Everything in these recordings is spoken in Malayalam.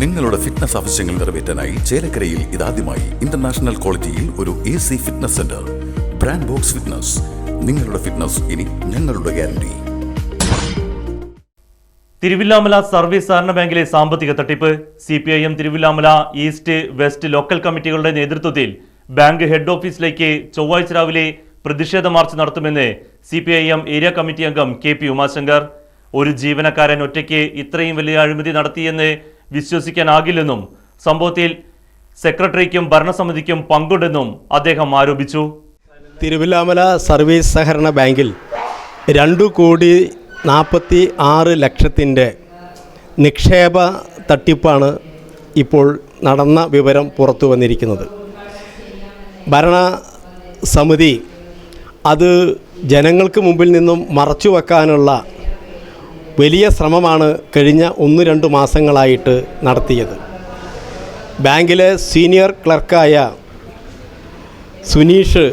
നിങ്ങളുടെ ഫിറ്റ്നസ് ആവശ്യങ്ങൾ നിറവേറ്റാനായി ചേലക്കരയിൽ ഇതാദ്യമായി ഇന്റർനാഷണൽ ക്വാളിറ്റിയിൽ ഒരു A C fitness centre brand box fitness നിങ്ങളുടെ ഫിറ്റ്നസ് ഇനി ഞങ്ങളുടെ ഗ്യാരണ്ടി തിരുവില്ലാമല സർവീസ് സഹകരണ ബാങ്കിലെ സാമ്പത്തിക തട്ടിപ്പ്. C P I M Thiruvilwamala east west local കമ്മിറ്റികളുടെ നേതൃത്വത്തിൽ ബാങ്ക് ഹെഡ് ഓഫീസിലേക്ക് ചൊവ്വാഴ്ച രാവിലെ പ്രതിഷേധ മാർച്ച് നടത്തുമെന്ന് C P I M area committee അംഗം കെ പി ഉമാശങ്കർ. ഒരു ജീവനക്കാരൻ ഒറ്റയ്ക്ക് ഇത്രയും വലിയ അഴിമതി നടത്തിയെന്ന് വിശ്വസിക്കാനാകില്ലെന്നും സംഭവത്തിൽ സെക്രട്ടറിക്കും ഭരണസമിതിക്കും പങ്കുണ്ടെന്നും അദ്ദേഹം ആരോപിച്ചു. തിരുവില്ലാമല സർവീസ് സഹകരണ ബാങ്കിൽ രണ്ടു കോടി നാൽപ്പത്തി ആറ് ലക്ഷത്തിന്റെ നിക്ഷേപ തട്ടിപ്പാണ് ഇപ്പോൾ നടന്ന വിവരം പുറത്തു വന്നിരിക്കുന്നത്. ഭരണസമിതി അത് ജനങ്ങൾക്ക് മുമ്പിൽ നിന്നും മറച്ചു വെക്കാനുള്ള വലിയ ശ്രമമാണ് കഴിഞ്ഞ ഒന്ന് രണ്ട് മാസങ്ങളായിട്ട് നടത്തിയത്. ബാങ്കിലെ സീനിയർ ക്ലർക്കായ സുനീഷ്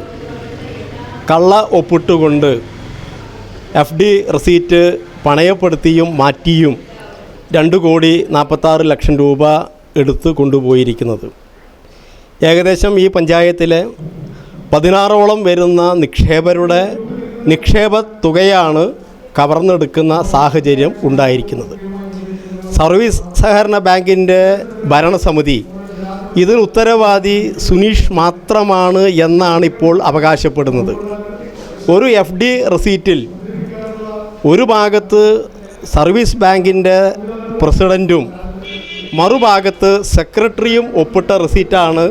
കള്ള ഒപ്പിട്ടുകൊണ്ട് എഫ് ഡി റെസീറ്റ് പണയപ്പെടുത്തിയും മാറ്റിയും രണ്ട് കോടി നാൽപ്പത്താറ് ലക്ഷം രൂപ എടുത്ത് കൊണ്ടുപോയിരിക്കുന്നത്. ഏകദേശം ഈ പഞ്ചായത്തിലെ പതിനാറോളം വരുന്ന നിക്ഷേപരുടെ നിക്ഷേപ തുകയാണ് കവർന്നെടുക്കുന്ന സാഹചര്യം ഉണ്ടായിരിക്കുന്നത്. സർവീസ് സഹകരണ ബാങ്കിന്റെ ഭരണസമിതി ഇതിന് ഉത്തരവാദി സുനീഷ് മാത്രമാണ് എന്നാണ് ഇപ്പോൾ അവകാശപ്പെടുന്നത്. ഒരു എഫ് ഡി റെസീറ്റിൽ ഒരു ഭാഗത്ത് സർവീസ് ബാങ്കിന്റെ പ്രസിഡന്റും മറുഭാഗത്ത് സെക്രട്ടറിയും ഒപ്പിട്ട റെസീറ്റാണ്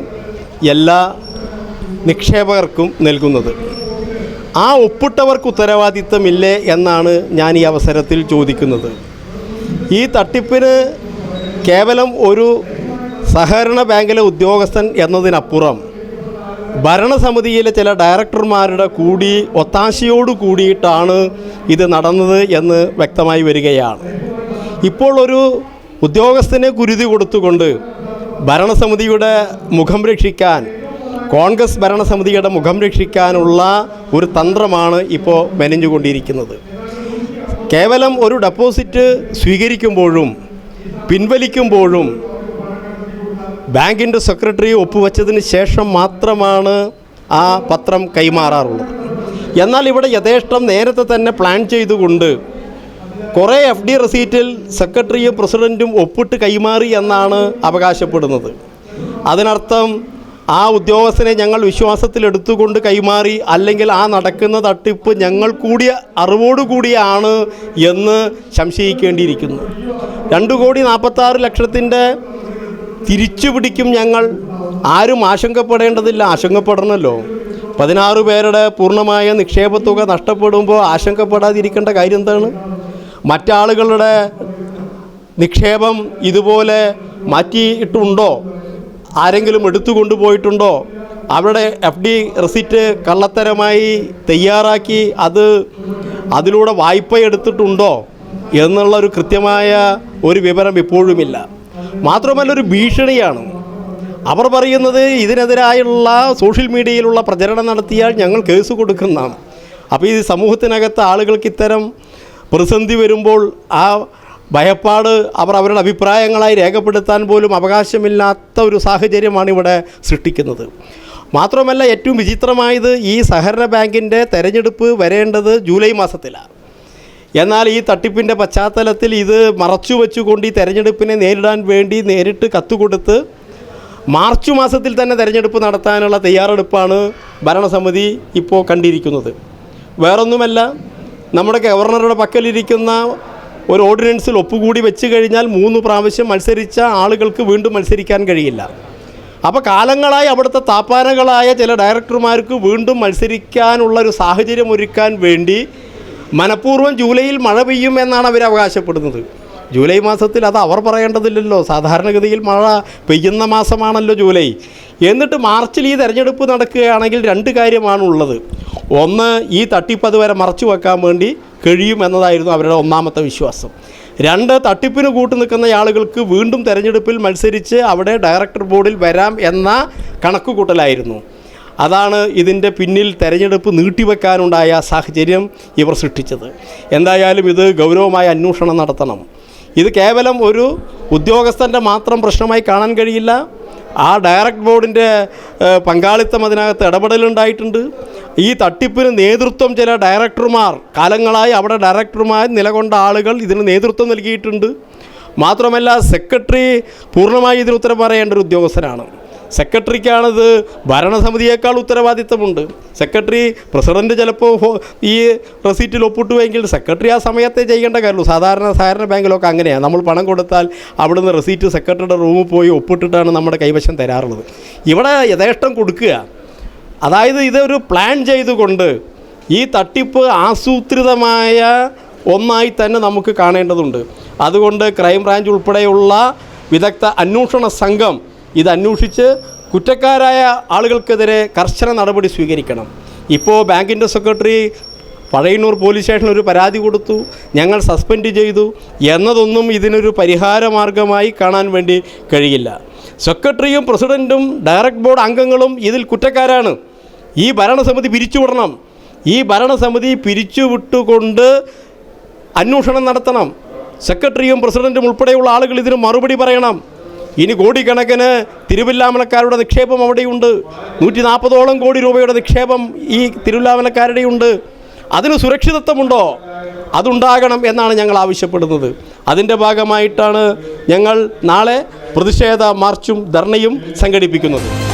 എല്ലാ നിക്ഷേപകർക്കും നൽകുന്നത്. ആ ഒപ്പിട്ടവർക്ക് ഉത്തരവാദിത്തമില്ലേ എന്നാണ് ഞാൻ ഈ അവസരത്തിൽ ചോദിക്കുന്നത്. ഈ തട്ടിപ്പിന് കേവലം ഒരു സഹകരണ ബാങ്കിലെ ഉദ്യോഗസ്ഥൻ എന്നതിനപ്പുറം ഭരണസമിതിയിലെ ചില ഡയറക്ടർമാരുടെ കൂടി ഒത്താശയോട് കൂടിയിട്ടാണ് ഇത് നടന്നത് എന്ന് വ്യക്തമായി വരികയാണ്. ഇപ്പോൾ ഒരു ഉദ്യോഗസ്ഥനെ കുരുതി കൊടുത്തുകൊണ്ട് ഭരണസമിതിയുടെ മുഖം രക്ഷിക്കാൻ കോൺഗ്രസ് ഭരണസമിതിയുടെ മുഖം രക്ഷിക്കാനുള്ള ഒരു തന്ത്രമാണ് ഇപ്പോൾ മെനഞ്ഞുകൊണ്ടിരിക്കുന്നത്. കേവലം ഒരു ഡെപ്പോസിറ്റ് സ്വീകരിക്കുമ്പോഴും പിൻവലിക്കുമ്പോഴും ബാങ്കിന്റെ സെക്രട്ടറി ഒപ്പുവെച്ചതിന് ശേഷം മാത്രമാണ് ആ പത്രം കൈമാറാറുള്ളത്. എന്നാൽ ഇവിടെ യഥേഷ്ടം നേരത്തെ തന്നെ പ്ലാൻ ചെയ്തുകൊണ്ട് കുറേ എഫ് ഡി റെസീറ്റിൽ സെക്രട്ടറിയും പ്രസിഡന്റും ഒപ്പിട്ട് കൈമാറി എന്നാണ് അവകാശപ്പെടുന്നത്. അതിനർത്ഥം ആ ഉദ്യോഗസ്ഥനെ ഞങ്ങൾ വിശ്വാസത്തിലെടുത്തുകൊണ്ട് കൈമാറി അല്ലെങ്കിൽ ആ നടക്കുന്ന തട്ടിപ്പ് ഞങ്ങൾ കൂടിയ അറിവോടുകൂടിയാണ് എന്ന് സംശയിക്കേണ്ടിയിരിക്കുന്നു. രണ്ട് കോടി നാൽപ്പത്താറ് ലക്ഷത്തിന്റെ തിരിച്ചു പിടിക്കും ഞങ്ങൾ. ആരും ആശങ്കപ്പെടേണ്ടതില്ല. ആശങ്കപ്പെടണമല്ലോ പതിനാറ് പേരുടെ പൂർണമായ നിക്ഷേപത്തുക നഷ്ടപ്പെടുമ്പോൾ ആശങ്കപ്പെടാതിരിക്കേണ്ട കാര്യം എന്താണ്? മറ്റാളുകളുടെ നിക്ഷേപം ഇതുപോലെ മാറ്റിയിട്ടുണ്ടോ? ആരെങ്കിലും എടുത്തു കൊണ്ടുപോയിട്ടുണ്ടോ അവിടെ എഫ് ഡി റെസിറ്റ് കള്ളത്തരമായി തയ്യാറാക്കി അത് അതിലൂടെ വായ്പ എടുത്തിട്ടുണ്ടോ? എന്നുള്ള ഒരു കൃത്യമായ ഒരു വിവരം ഇപ്പോഴുമില്ല. മാത്രമല്ല ഒരു ഭീഷണിയാണ്. അവർ പറയുന്നത് ഇതിനെതിരായുള്ള സോഷ്യൽ മീഡിയയിലുള്ള പ്രചരണം നടത്തിയാൽ ഞങ്ങൾ കേസ് കൊടുക്കുന്നതാണ്. അപ്പോൾ ഈ സമൂഹത്തിനകത്ത് ആളുകൾക്ക് ഇത്തരം പ്രതിസന്ധി വരുമ്പോൾ ആ ഭയപ്പാട് അവർ അവരുടെ അഭിപ്രായങ്ങളായി രേഖപ്പെടുത്താൻ പോലും അവകാശമില്ലാത്ത ഒരു സാഹചര്യമാണ് ഇവിടെ സൃഷ്ടിക്കുന്നത്. മാത്രമല്ല ഏറ്റവും വിചിത്രമായത് ഈ സഹകരണ ബാങ്കിന്റെ തെരഞ്ഞെടുപ്പ് വരേണ്ടത് ജൂലൈ മാസത്തിലാണ്. എന്നാൽ ഈ തട്ടിപ്പിന്റെ പശ്ചാത്തലത്തിൽ ഇത് മറച്ചു വെച്ചുകൊണ്ട് ഈ തെരഞ്ഞെടുപ്പിനെ നേരിടാൻ വേണ്ടി നേരിട്ട് കത്തുകൊടുത്ത് മാർച്ച് മാസത്തിൽ തന്നെ തെരഞ്ഞെടുപ്പ് നടത്താനുള്ള തയ്യാറെടുപ്പാണ് ഭരണസമിതി ഇപ്പോൾ കണ്ടിരിക്കുന്നത്. വേറൊന്നുമല്ല നമ്മുടെ ഗവർണറുടെ പക്കലിരിക്കുന്ന ഒരു ഓർഡിനൻസിൽ ഒപ്പുകൂടി വെച്ച് കഴിഞ്ഞാൽ മൂന്ന് പ്രാവശ്യം മത്സരിച്ച ആളുകൾക്ക് വീണ്ടും മത്സരിക്കാൻ കഴിയില്ല. അപ്പോൾ കാലങ്ങളായി അവിടുത്തെ താപ്പാനകളായ ചില ഡയറക്ടർമാർക്ക് വീണ്ടും മത്സരിക്കാനുള്ള ഒരു സാഹചര്യം ഒരുക്കാൻ വേണ്ടി മനഃപൂർവം ജൂലൈയിൽ മഴ പെയ്യും എന്നാണ് അവർ അവകാശപ്പെടുന്നത്. ജൂലൈ മാസത്തിൽ അത് അവർ പറയേണ്ടതില്ലല്ലോ. സാധാരണഗതിയിൽ മഴ പെയ്യുന്ന മാസമാണല്ലോ ജൂലൈ. എന്നിട്ട് മാർച്ചിൽ ഈ തെരഞ്ഞെടുപ്പ് നടക്കുകയാണെങ്കിൽ രണ്ട് കാര്യമാണ് ഉള്ളത് ഒന്ന് ഈ തട്ടിപ്പത് വരെ മറച്ചു വെക്കാൻ വേണ്ടി കഴിയും എന്നതായിരുന്നു അവരുടെ ഒന്നാമത്തെ വിശ്വാസം. രണ്ട് തട്ടിപ്പിന് കൂട്ടു നിൽക്കുന്ന ആളുകൾക്ക് വീണ്ടും തെരഞ്ഞെടുപ്പിൽ മത്സരിച്ച് അവിടെ ഡയറക്ടർ ബോർഡിൽ വരാം എന്ന കണക്കുകൂട്ടലായിരുന്നു. അതാണ് ഇതിന്റെ പിന്നിൽ തെരഞ്ഞെടുപ്പ് നീട്ടിവെക്കാനുണ്ടായ സാഹചര്യം ഇവർ സൃഷ്ടിച്ചത്. എന്തായാലും ഇത് ഗൗരവമായ അന്വേഷണം നടത്തണം. ഇത് കേവലം ഒരു ഉദ്യോഗസ്ഥന്റെ മാത്രം പ്രശ്നമായി കാണാൻ കഴിയില്ല. ആ ഡയറക്ട് ബോർഡിന്റെ പങ്കാളിത്തം അതിനകത്ത് ഇടപെടലുണ്ടായിട്ടുണ്ട്. ഈ തട്ടിപ്പിന് നേതൃത്വം ചില ഡയറക്ടർമാർ കാലങ്ങളായി അവിടെ ഡയറക്ടർമാർ നിലകൊണ്ട ആളുകൾ ഇതിന് നേതൃത്വം നൽകിയിട്ടുണ്ട്. മാത്രമല്ല സെക്രട്ടറി പൂർണമായി ഇതിന് ഉത്തരം പറയേണ്ട ഒരു ഉദ്യോഗസ്ഥനാണ്. സെക്രട്ടറിക്കാണിത് ഭരണസമിതിയേക്കാൾ ഉത്തരവാദിത്തമുണ്ട്. സെക്രട്ടറി പ്രസിഡന്റ് ചിലപ്പോൾ ഈ റെസീറ്റിൽ ഒപ്പിട്ടുവെങ്കിൽ സെക്രട്ടറി ആ സമയത്തെ ചെയ്യേണ്ട കാര്യമുള്ളൂ. സാധാരണ സഹകരണ ബാങ്കിലൊക്കെ അങ്ങനെയാണ് നമ്മൾ പണം കൊടുത്താൽ അവിടുന്ന് റെസീറ്റ് സെക്രട്ടറിയുടെ റൂമിൽ പോയി ഒപ്പിട്ടിട്ടാണ് നമ്മുടെ കൈവശം തരാറുള്ളത്. ഇവിടെ യഥേഷ്ടം കൊടുക്കുക. അതായത് ഇതൊരു പ്ലാൻ ചെയ്തുകൊണ്ട് ഈ തട്ടിപ്പ് ആസൂത്രിതമായ ഒന്നായി തന്നെ നമുക്ക് കാണേണ്ടതുണ്ട്. അതുകൊണ്ട് ക്രൈംബ്രാഞ്ച് ഉൾപ്പെടെയുള്ള വിദഗ്ധ അന്വേഷണ സംഘം ഇത് അന്വേഷിച്ച് കുറ്റക്കാരായ ആളുകൾക്കെതിരെ കർശന നടപടി സ്വീകരിക്കണം. ഇപ്പോൾ ബാങ്കിന്റെ സെക്രട്ടറി പഴയന്നൂർ പോലീസ് സ്റ്റേഷനിൽ ഒരു പരാതി കൊടുത്തു. ഞങ്ങൾ സസ്പെൻഡ് ചെയ്തു. എന്നതൊന്നും ഇതിനൊരു പരിഹാര മാർഗമായി കാണാൻ വേണ്ടി കഴിയില്ല. സെക്രട്ടറിയും പ്രസിഡന്റും ഡയറക്ട് ബോർഡ് അംഗങ്ങളും ഇതിൽ കുറ്റക്കാരാണ്. ഈ ഭരണസമിതി പിരിച്ചുവിടണം. ഈ ഭരണസമിതി പിരിച്ചുവിട്ടുകൊണ്ട് അന്വേഷണം നടത്തണം. സെക്രട്ടറിയും പ്രസിഡന്റും ഉൾപ്പെടെയുള്ള ആളുകൾ ഇതിന് മറുപടി പറയണം. ഇനി കോടിക്കണക്കിന് തിരുവില്ലാമലക്കാരുടെ നിക്ഷേപം അവിടെയുണ്ട്. നൂറ്റി നാൽപ്പതോളം കോടി രൂപയുടെ നിക്ഷേപം ഈ തിരുവില്ലാമലക്കാരുടെയുണ്ട്. അതിന് സുരക്ഷിതത്വമുണ്ടോ? അതുണ്ടാകണം എന്നാണ് ഞങ്ങൾ ആവശ്യപ്പെടുന്നത്. അതിന്റെ ഭാഗമായിട്ടാണ് ഞങ്ങൾ നാളെ പ്രതിഷേധ മാർച്ചും ധർണയും സംഘടിപ്പിക്കുന്നത്.